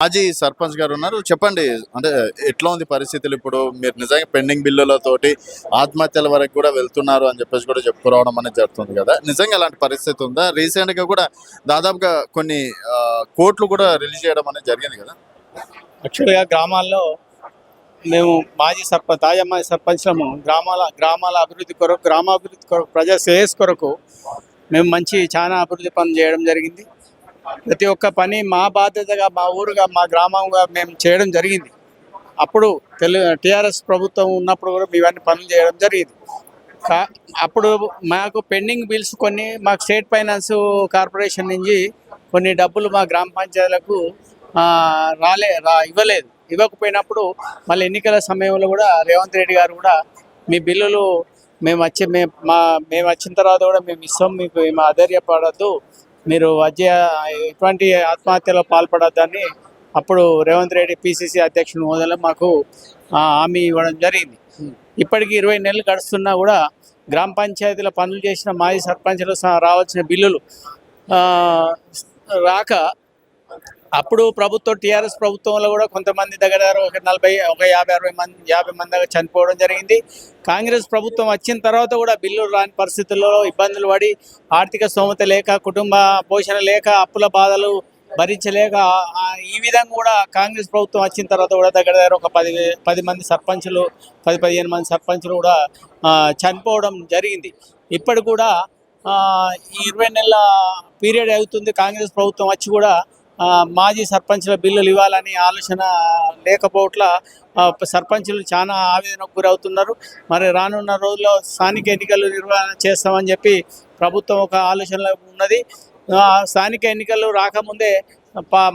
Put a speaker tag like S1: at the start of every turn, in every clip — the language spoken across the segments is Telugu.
S1: మాజీ సర్పంచ్ గారు ఉన్నారు. చెప్పండి అంటే ఎట్లా ఉంది పరిస్థితులు ఇప్పుడు? మీరు నిజంగా పెండింగ్ బిల్లులతోటి ఆత్మహత్యల వరకు కూడా వెళ్తున్నారు అని చెప్పేసి కూడా చెప్పుకోవడం అనేది జరుగుతుంది కదా. నిజంగా అలాంటి పరిస్థితి ఉందా? రీసెంట్గా కూడా దాదాపుగా కొన్ని ఆ, కోట్లు కూడా రిలీజ్ చేయడం అనేది జరిగింది కదా?
S2: యాక్చువల్గా గ్రామాల్లో మేము మాజీ సర్పంచ్ తాజా మాజీ సర్పంచ్లము గ్రామాల గ్రామాల అభివృద్ధి కొరకు గ్రామాభివృద్ధి కొరకు ప్రజా శ్రేయస్ కొరకు మేము మంచి చాలా అభివృద్ధి పనులు చేయడం జరిగింది. ప్రతి ఒక్క పని మా బాధ్యతగా మా ఊరుగా మా గ్రామంగా మేము చేయడం జరిగింది. అప్పుడు తెలు టీఆర్ఎస్ ప్రభుత్వం ఉన్నప్పుడు కూడా ఇవన్నీ పనులు చేయడం జరిగింది. కా అప్పుడు మాకు పెండింగ్ బిల్స్ కొన్ని మాకు స్టేట్ ఫైనాన్స్ కార్పొరేషన్ నుంచి కొన్ని డబ్బులు మా గ్రామ పంచాయతీలకు రాలే రా ఇవ్వలేదు. ఇవ్వకపోయినప్పుడు మళ్ళీ ఎన్నికల సమయంలో కూడా రేవంత్ రెడ్డి గారు కూడా మీ బిల్లులు మేము వచ్చి మేము మా మేము వచ్చిన తర్వాత కూడా మేము ఇస్తాం మీకు ఏమి ఆధైర్యపడద్దు మీరు అజయ ఎటువంటి ఆత్మహత్యలో పాల్పడద్దని అప్పుడు రేవంత్ రెడ్డి పిసిసి అధ్యక్షుడు హోదాలో మాకు హామీ ఇవ్వడం జరిగింది. ఇప్పటికి ఇరవై నెలలు గడుస్తున్నా కూడా గ్రామ పంచాయతీల పనులు చేసిన మాజీ సర్పంచ్లు రావాల్సిన బిల్లులు రాక అప్పుడు ప్రభుత్వం టీఆర్ఎస్ ప్రభుత్వంలో కూడా కొంతమంది దగ్గర ఒక నలభై ఒక యాభై అరవై మంది యాభై మంది దగ్గర చనిపోవడం జరిగింది. కాంగ్రెస్ ప్రభుత్వం వచ్చిన తర్వాత కూడా బిల్లులు రాని పరిస్థితుల్లో ఇబ్బందులు పడి ఆర్థిక స్తోమత లేక కుటుంబ పోషణ లేక అప్పుల బాధలు భరించలేక ఈ విధంగా కూడా కాంగ్రెస్ ప్రభుత్వం వచ్చిన తర్వాత కూడా దగ్గర దగ్గర ఒక పది పది మంది సర్పంచులు పది పదిహేను మంది సర్పంచులు కూడా చనిపోవడం జరిగింది. ఇప్పటి కూడా ఈ ఇరవై నెలల పీరియడ్ అవుతుంది. కాంగ్రెస్ ప్రభుత్వం వచ్చి కూడా మాజీ సర్పంచ్ల బిల్లులు ఇవ్వాలని ఆలోచన లేకపోవట్ల సర్పంచ్లు సర్పంచులు చాలా ఆవేదనకు గురవుతున్నారు. మరి రానున్న రోజుల్లో స్థానిక ఎన్నికలు నిర్వహణ చేస్తామని చెప్పి ప్రభుత్వం ఒక ఆలోచనలో ఉన్నది. స్థానిక ఎన్నికలు రాకముందే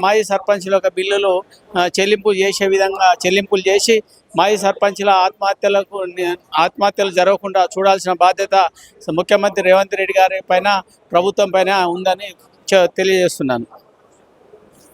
S2: మాజీ సర్పంచుల యొక్క బిల్లులు చెల్లింపులు చెల్లింపు చేసే విధంగా చెల్లింపులు చేసి మాజీ సర్పంచ్ల ఆత్మహత్యలకు ఆత్మహత్యలు జరగకుండా చూడాల్సిన బాధ్యత ముఖ్యమంత్రి రేవంత్ రెడ్డి గారి పైన ప్రభుత్వం పైన ఉందని తెలియజేస్తున్నాను.